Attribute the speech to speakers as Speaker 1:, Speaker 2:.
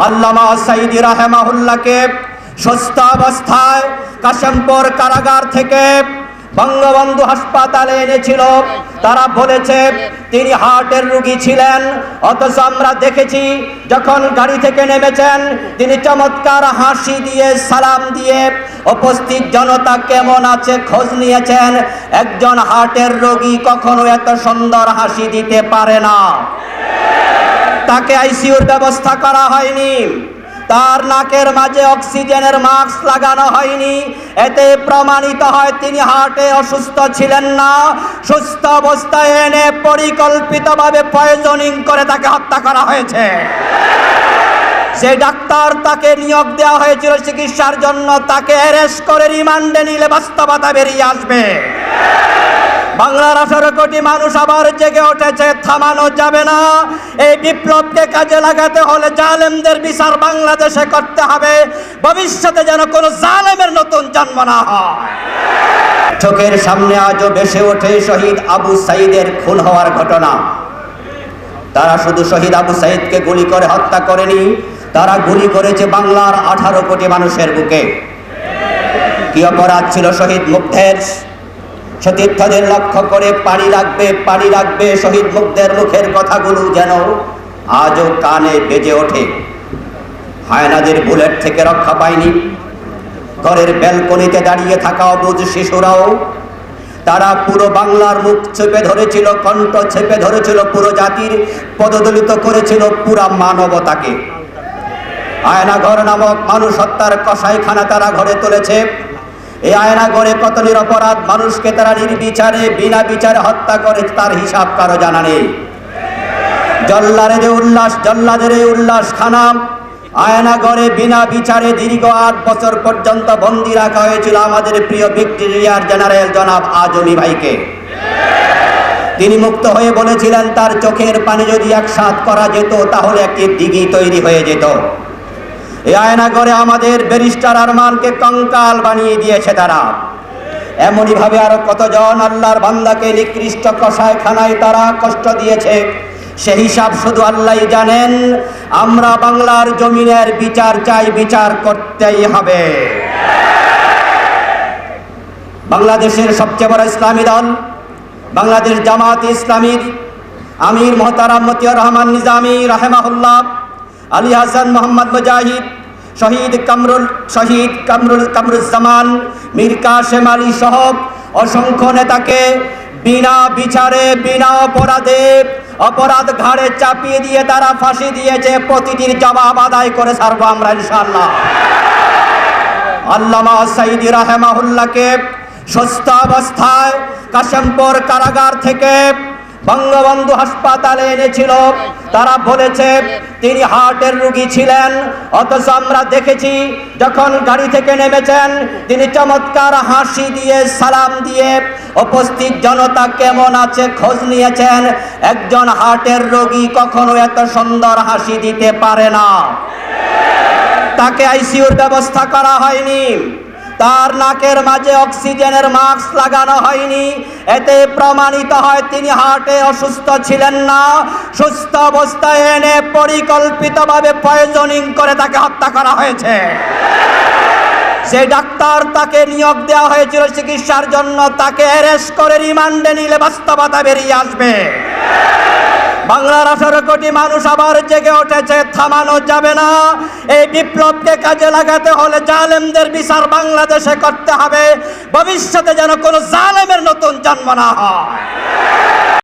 Speaker 1: আল্লামা সাইদি রাহেমাহুল্লাহকে সুস্থ অবস্থায় কাশেমপুর কারাগার থেকে বঙ্গবন্ধু হাসপাতালে এনেছিল। তারা বলেছে, তিনি হার্টের রুগী ছিলেন, অথচ আমরা দেখেছি, যখন গাড়ি থেকে নেমেছেন, তিনি চমৎকার হাসি দিয়ে, সালাম দিয়ে উপস্থিত জনতা কেমন আছে খোঁজ নিয়েছেন? একজন হার্টের রোগী কখনো এত সুন্দর হাসি দিতে পারে না। তাকে আইসিইউর ব্যবস্থা করা হয়নি। তার নাকের মাঝে অক্সিজেনের মাস্ক লাগানো হয়নি। এতে প্রমাণিত হয় তিনি হার্টে অসুস্থ ছিলেন না। সুস্থ অবস্থায় এনে পরিকল্পিতভাবে পয়জনিং করে তাকে হত্যা করা হয়েছে। যে ডাক্তার তাকে নিয়োগ দেওয়া হয়েছিল চিকিৎসার জন্য, তাকে অ্যারেস্ট করে রিমান্ডে নিলে বাস্তবতা বেরিয়ে আসবে। বাংলার আঠারো কোটি মানুষ আবার জেগে উঠেছে, থামানো যাবে না। এই বিপ্লবকে কাজে লাগাতে হলে জালেমদের বিচার বাংলাদেশে করতে হবে। ভবিষ্যতে যেন কোনো জালেমের নতুন জন্ম না হয়। চোখের সামনে আজও ভেসে ওঠে শহীদ আবু সাইদের খুন হওয়ার ঘটনা। তারা শুধু শহীদ আবু সাইদকে গুলি করে হত্যা করেনি, তারা গুলি করেছে বাংলার আঠারো কোটি মানুষের বুকে। কি অপরাধ ছিল শহীদ মুগ্ধের? সতীর্থদের লক্ষ্য করে পাড়ি রাখবে পাড়ি রাখবে শহীদ মুগ্ধের মুখের কথাগুলো যেন আজও কানে বেজে ওঠে। হায়নাদের বুলেট থেকে রক্ষা পায়নি। ঘরের ব্যালকনিতে দাঁড়িয়ে থাকা অবুজ শিশুরাও। তারা পুরো বাংলার মুখ চেপে ধরেছিল, কণ্ঠ চেপে ধরেছিল পুরো জাতির, পদদলিত করেছিল পুরা মানবতাকে। আয়না আয়নাঘর নামক মানুষ হত্যার কসাইখানা তারা ঘরে তুলেছে। এই আয়না ঘরে কত নিরপরাধ মানুষকে তারা নির্বিচারে, বিনা বিচারে হত্যা করে তার হিসাব কারও জানা নেই। জল্লারে যে উল্লাস, জল্লাদের এই উল্লাস খানাম। আয়না ঘরে বিনা বিচারে দীর্ঘ আট বছর পর্যন্ত বন্দি রাখা হয়েছিল আমাদের প্রিয় ভিক্টোরিয়ার জেনারেল জনাব আজমি ভাইকে। তিনি মুক্ত হয়ে বলেছিলেন, তার চোখের পানি যদি একসাথ করা যেত, তাহলে একটি দিঘি তৈরি হয়ে যেত। এই আয়না করে আমাদের ব্যারিস্টার আরমানকে কঙ্কাল বানিয়ে দিয়েছে তারা। এমনই ভাবে আরও কতজন আল্লাহর বান্দাকে নিকৃষ্ট কষায় খানায় তারা কষ্ট দিয়েছে, সে হিসাব শুধু আল্লাহই জানেন, আমরা বাংলার জমিনের বিচার চাই, বিচার করতেই হবে। বাংলাদেশের সবচেয়ে বড় ইসলামী দল, বাংলাদেশ জামাত ইসলামীর আমির মোহতারাম মতিয়ার রহমান নিজামী, রাহেমাহুল্লাহ আলী হাসান মোহাম্মদ মুজাহিদ, শহীদ কামরুল শহীদ কামরুল, কামরুজ্জামান, মীর কাশেম আলী সহ অসংখ্য নেতাকে বিনা বিচারে, বিনা অপরাধে অপরাধ ঘাড়ে চাপিয়ে দিয়ে তারা ফাঁসি দিয়েছে, প্রতিটির জবাব আদায় করে ছাড়বো আমরা ইনশাল্লাহ আল্লামা সাইদি রাহেমাহুল্লাহকে সুস্থ অবস্থায় কাশেমপুর কারাগার থেকে বঙ্গবন্ধু হাসপাতালে এনেছিল। তারা বলেছে, তিনি হার্টের রুগী ছিলেন, অথচ আমরা দেখেছি, যখন গাড়ি থেকে নেমেছেন, তিনি চমৎকার হাসি দিয়ে, সালাম দিয়ে উপস্থিত জনতা কেমন আছে খোঁজ নিয়েছেন। একজন হার্টের রোগী কখনো এত সুন্দর হাসি দিতে পারে না। তাকে আইসিইউর ব্যবস্থা করা হয়নি। তার নাকের মাঝে অক্সিজেনের মাস্ক লাগানো হয়নি। এতে প্রমাণিত হয় তিনি হার্টে অসুস্থ ছিলেন না। সুস্থ অবস্থায় এনে পরিকল্পিতভাবে পয়জনিং করে তাকে হত্যা করা হয়েছে। যে ডাক্তার তাকে নিয়োগ দেওয়া হয়েছিল চিকিৎসার জন্য তাকে অ্যারেস্ট করে রিমান্ডে নিলে বাস্তবতা বেরিয়ে আসবে। বাংলার আঠারো কোটি মানুষ আবার জেগে উঠেছে, থামানো যাবে না। এই বিপ্লবকে কাজে লাগাতে হলে জালেমদের বিচার বাংলাদেশে করতে হবে। ভবিষ্যতে যেন কোনো জালেমের নতুন জন্ম না হয়।